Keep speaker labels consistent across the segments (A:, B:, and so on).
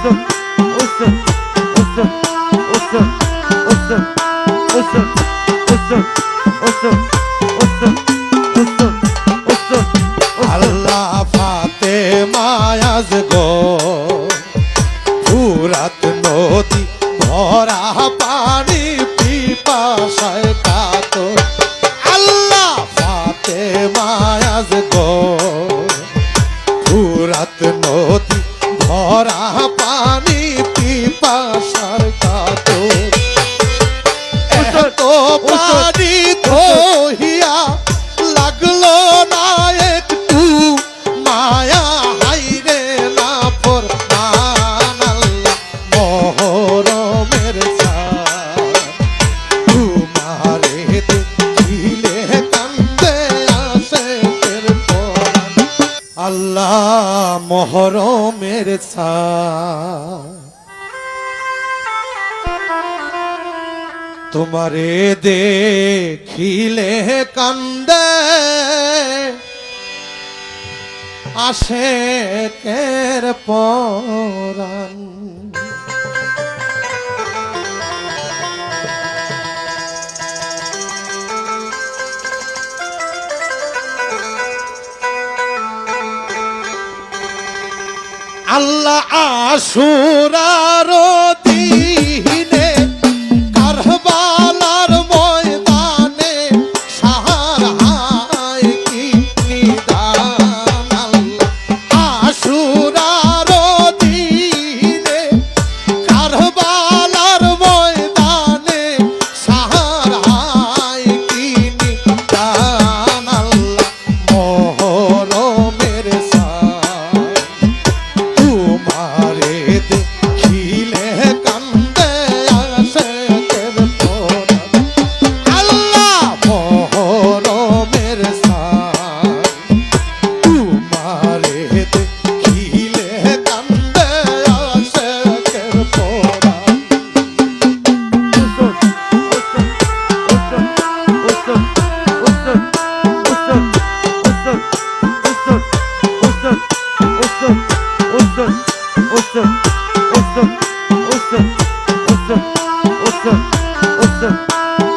A: awesome, awesome, awesome, awesome, awesome, awesome, awesome, awesome, awesome, awesome, awesome, awesome. Allah Fatima Yazgo. ছা তোমারে দেখিলে কান্দে আসে কের পরাণ। আল্লাহ আশুরার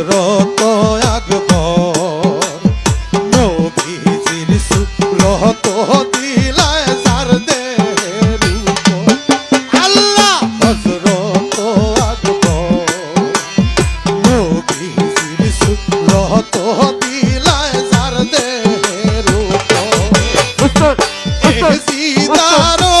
A: হজরত আকবর নবীজির সুপ্রহত দিলায় সার দেহের আল্লাহ হজরত আকবর নবীজির সুপ্রহত দিলায় সার দেহের উপর সীতারো